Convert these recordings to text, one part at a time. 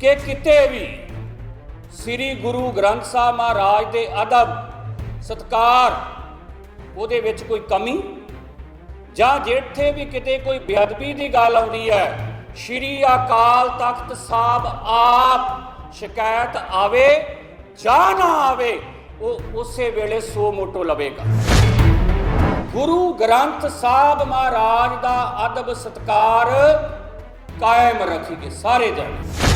ਕਿ ਕਿਤੇ ਵੀ ਸ੍ਰੀ ਗੁਰੂ ਗ੍ਰੰਥ ਸਾਹਿਬ ਮਹਾਰਾਜ ਦੇ ਅਦਬ, ਸਤਕਾਰ, ਉਹਦੇ ਵਿੱਚ ਕੋਈ ਕਮੀ? ਜਾਂ ਜਿੱਥੇ ਵੀ ਕਿਤੇ ਕੋਈ ਬੇਅਦਬੀ ਦੀ ਗੱਲ ਆਉਂਦੀ ਹੈ, ਸ਼੍ਰੀ ਅਕਾਲ ਤਖਤ ਸਾਹਿਬ ਆਪ ਸ਼ਿਕਾਇਤ ਆਵੇ ਜਾਂ ਨਾ ਆਵੇ, ਉਹ ਉਸੇ ਵੇਲੇ ਸੋ ਮੋਟੋ ਲਵੇਗਾ। ਗੁਰੂ ਗ੍ਰੰਥ ਸਾਹਿਬ ਮਹਾਰਾਜ ਦਾ ਅਦਬ, ਸਤਕਾਰ ਕਾਇਮ ਰੱਖੀਏ ਸਾਰੇ ਜਣੇ।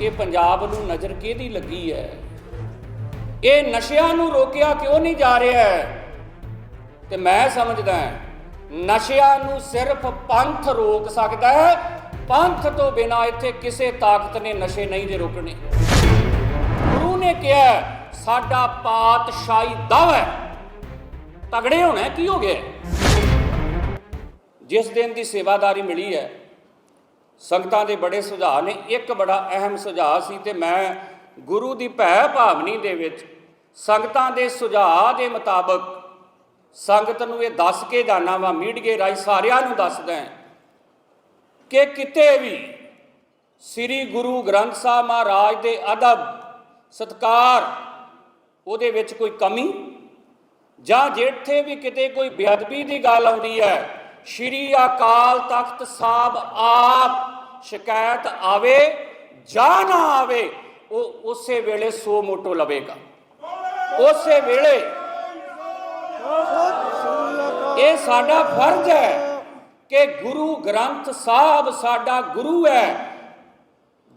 ਇਹ ਪੰਜਾਬ ਨੂੰ ਨਜ਼ਰ ਕਿਹਦੀ ਲੱਗੀ ਹੈ? ਇਹ ਨਸ਼ਿਆਂ ਨੂੰ ਰੋਕਿਆ ਕਿਉਂ ਨਹੀਂ ਜਾ ਰਿਹਾ ਹੈ? ਤੇ ਮੈਂ ਸਮਝਦਾ ਨਸ਼ਿਆਂ ਨੂੰ ਸਿਰਫ ਪੰਥ ਰੋਕ ਸਕਦਾ ਹੈ। ਪੰਥ ਤੋਂ ਬਿਨਾ ਇੱਥੇ ਕਿਸੇ ਤਾਕਤ ਨੇ ਨਸ਼ੇ ਨਹੀਂ ਦੇ ਰੋਕਣੇ। ਗੁਰੂ ਨੇ ਕਿਹਾ ਸਾਡਾ ਪਾਤਸ਼ਾਹੀ ਦਵ ਹੈ। ਤਗੜੇ ਹੋਣਾ ਕੀ ਹੋ ਗਿਆ ਜਿਸ ਦਿਨ ਦੀ ਸੇਵਾਦਾਰੀ ਮਿਲੀ ਹੈ ਸੰਗਤਾਂ ਦੇ ਬੜੇ ਸੁਝਾਅ ਨੇ, ਇੱਕ ਬੜਾ ਅਹਿਮ ਸੁਝਾਅ ਸੀ ਤੇ ਮੈਂ ਗੁਰੂ ਦੀ ਭੈ ਭਾਵਨੀ ਦੇ ਵਿੱਚ ਸੰਗਤਾਂ ਦੇ ਸੁਝਾਅ ਦੇ ਮੁਤਾਬਕ ਸੰਗਤ ਨੂੰ ਇਹ ਦੱਸ ਕੇ ਜਾਣਾ ਵਾ, ਮੀਡੀਏ ਰਾਈ ਸਾਰਿਆਂ ਨੂੰ ਦੱਸਦਾ ਕਿ ਕਿਤੇ ਵੀ ਸ੍ਰੀ ਗੁਰੂ ਗ੍ਰੰਥ ਸਾਹਿਬ ਮਹਾਰਾਜ ਦੇ ਅਦਬ, ਸਤਕਾਰ, ਉਹਦੇ ਵਿੱਚ ਕੋਈ ਕਮੀ ਜਾਂ ਜਿੱਥੇ ਵੀ ਕਿਤੇ ਕੋਈ ਬੇਅਦਬੀ ਦੀ ਗੱਲ ਆਉਂਦੀ ਹੈ ਸ਼੍ਰੀ ਅਕਾਲ ਤਖਤ ਸਾਹਿਬ ਆਪ ਸ਼ਿਕਾਇਤ ਆਵੇ, ਜਾਂ ਨਾ ਆਵੇ, ਉਹ ਉਸੇ ਵੇਲੇ ਸੋ ਮੋਟੋ ਲਵੇਗਾ। ਉਸੇ ਵੇਲੇ ਇਹ ਸਾਡਾ ਫਰਜ਼ ਹੈ ਕਿ ਗੁਰੂ ਗ੍ਰੰਥ ਸਾਹਿਬ ਸਾਡਾ ਗੁਰੂ ਹੈ।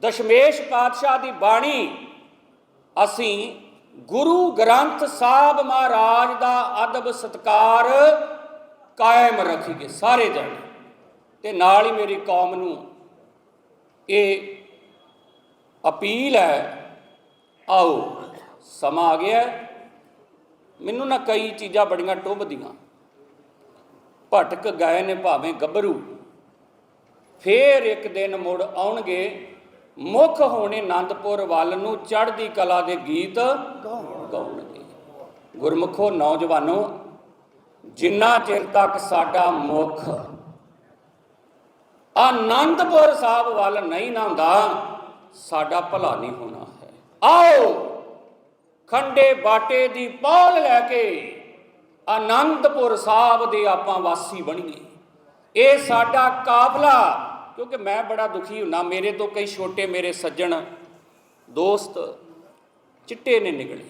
ਦਸ਼ਮੇਸ਼ ਪਾਤਸ਼ਾਹ ਦੀ ਬਾਣੀ, ਅਸੀਂ ਗੁਰੂ ਗ੍ਰੰਥ ਸਾਹਿਬ ਮਹਾਰਾਜ ਦਾ ਅਦਬ ਸਤਕਾਰ ਕਾਇਮ ਰੱਖੀਏ ਸਾਰੇ ਜਣੇ। ਤੇ ਨਾਲ ਹੀ ਮੇਰੀ ਕੌਮ ਨੂੰ ਇਹ ਅਪੀਲ ਹੈ, ਆਓ ਸਮਾਂ ਆ ਗਿਆ ਮੈਨੂੰ ਨਾ ਕਈ ਚੀਜ਼ਾਂ ਬੜੀਆਂ ਟੁੱਭਦੀਆਂ ਭਟਕ ਗਏ ਨੇ ਭਾਵੇਂ ਗੱਭਰੂ। ਫੇਰ ਇੱਕ ਦਿਨ ਮੁੜ ਆਉਣਗੇ ਮੁੱਖ ਹੋਣੇ ਆਨੰਦਪੁਰ ਵੱਲ ਨੂੰ ਚੜ੍ਹਦੀ ਕਲਾ ਦੇ ਗੀਤ ਗਾਉਣਗੇ। ਗੁਰਮੁਖੋ, ਨੌਜਵਾਨੋ ਜਿੰਨਾ ਚਿਰ ਤੱਕ ਸਾਡਾ ਮੁੱਖ ਆਨੰਦਪੁਰ ਸਾਹਿਬ ਵੱਲ ਨਹੀਂ ਨਾ ਸਾਡਾ ਭਲਾ ਨਹੀਂ ਹੋਣਾ ਹੈ। ਆਓ, ਖੰਡੇ ਬਾਟੇ ਦੀ ਪੌਲ ਲੈ ਕੇ ਆਨੰਦਪੁਰ ਸਾਹਿਬ ਦੇ ਆਪਾਂ ਵਾਸੀ ਬਣੀਏ। ਇਹ ਸਾਡਾ ਕਾਫਲਾ, ਕਿਉਂਕਿ ਮੈਂ ਬੜਾ ਦੁਖੀ ਹੁੰਨਾ, ਮੇਰੇ ਤੋਂ ਕਈ ਛੋਟੇ ਮੇਰੇ ਸੱਜਣ, ਦੋਸਤ, ਚਿੱਟੇ ਨੇ ਨਿਕਲੇ।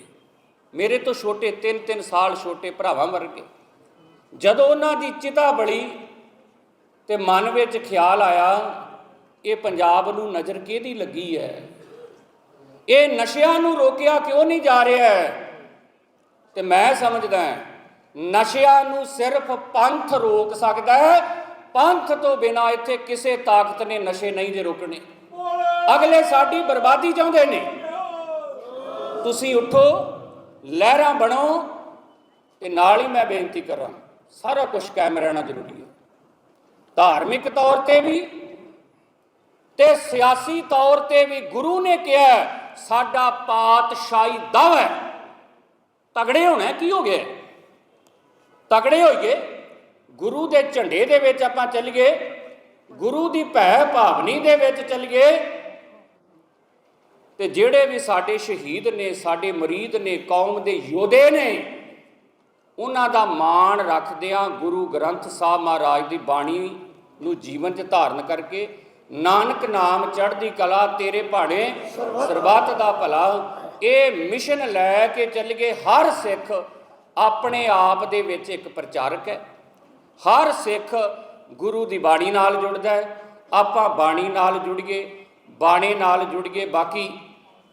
ਮੇਰੇ ਤੋਂ ਛੋਟੇ 3-3 ਸਾਲ ਛੋਟੇ ਭਰਾਵਾਂ ਵਰਗੇ ਜਦੋਂ ਉਹਨਾਂ ਦੀ ਚਿਤਾ ਬਲੀ ਤੇ ਮਨ ਵਿੱਚ ਖਿਆਲ ਆਇਆ, ਇਹ ਪੰਜਾਬ ਨੂੰ ਨਜ਼ਰ ਕਿਹਦੀ ਲੱਗੀ ਹੈ? ਇਹ ਨਸ਼ਿਆਂ ਨੂੰ ਰੋਕਿਆ ਕਿਉਂ ਨਹੀਂ ਜਾ ਰਿਹਾ ਹੈ? ਤੇ ਮੈਂ ਸਮਝਦਾ ਨਸ਼ਿਆਂ ਨੂੰ ਸਿਰਫ ਪੰਥ ਰੋਕ ਸਕਦਾ ਹੈ। ਪੰਥ ਤੋਂ ਬਿਨਾ ਇੱਥੇ ਕਿਸੇ ਤਾਕਤ ਨੇ ਨਸ਼ੇ ਨਹੀਂ ਦੇ ਰੋਕਣੇ। ਅਗਲੇ ਸਾਡੀ ਬਰਬਾਦੀ ਚਾਹੁੰਦੇ ਨੇ। ਤੁਸੀਂ ਉਠੋ, ਲਹਿਰਾਂ ਬਣੋ ਤੇ ਨਾਲ ਹੀ ਮੈਂ ਬੇਨਤੀ ਕਰਾਂ। ਸਾਰਾ ਕੁਝ ਕਾਇਮ ਰਹਿਣਾ ਜ਼ਰੂਰੀ ਹੈ। ਧਾਰਮਿਕ ਤੌਰ ਤੇ ਵੀ ਤੇ ਸਿਆਸੀ ਤੌਰ ਤੇ ਵੀ ਗੁਰੂ ਨੇ ਕਿਹਾ ਸਾਡਾ ਪਾਤਸ਼ਾਹੀ ਦਾਵਾ ਹੈ। ਤਗੜੇ ਹੋਣਾ ਕੀ ਹੋ ਗਿਆ? ਤਗੜੇ ਹੋਈਏ। ਗੁਰੂ ਦੇ ਝੰਡੇ ਦੇ ਵਿੱਚ ਆਪਾਂ ਚੱਲੀਏ ਗੁਰੂ ਦੀ ਭੈ ਭਾਵਨੀ ਦੇ ਵਿੱਚ ਚੱਲੀਏ ਤੇ ਜਿਹੜੇ ਵੀ ਸਾਡੇ ਸ਼ਹੀਦ ਨੇ, ਸਾਡੇ ਮਰੀਦ ਨੇ, ਕੌਮ ਦੇ ਯੋਧੇ ਨੇ ਉਹਨਾਂ ਦਾ ਮਾਣ ਰੱਖਦਿਆਂ ਗੁਰੂ ਗ੍ਰੰਥ ਸਾਹਿਬ ਮਹਾਰਾਜ ਦੀ ਬਾਣੀ ਨੂੰ ਜੀਵਨ 'ਚ ਧਾਰਨ ਕਰਕੇ ਨਾਨਕ ਨਾਮ ਚੜ੍ਹਦੀ ਕਲਾ ਤੇਰੇ ਭਾਣੇ ਸਰਬੱਤ ਦਾ ਭਲਾ ਇਹ ਮਿਸ਼ਨ ਲੈ ਕੇ ਚੱਲ ਗਏ ਹਰ ਸਿੱਖ ਆਪਣੇ ਆਪ ਦੇ ਵਿੱਚ ਇੱਕ ਪ੍ਰਚਾਰਕ ਹੈ। ਹਰ ਸਿੱਖ ਗੁਰੂ ਦੀ ਬਾਣੀ ਨਾਲ ਜੁੜਦਾ ਹੈ। ਆਪਾਂ ਬਾਣੀ ਨਾਲ ਜੁੜੀਏ ਬਾਣੀ ਨਾਲ ਜੁੜੀਏ ਬਾਕੀ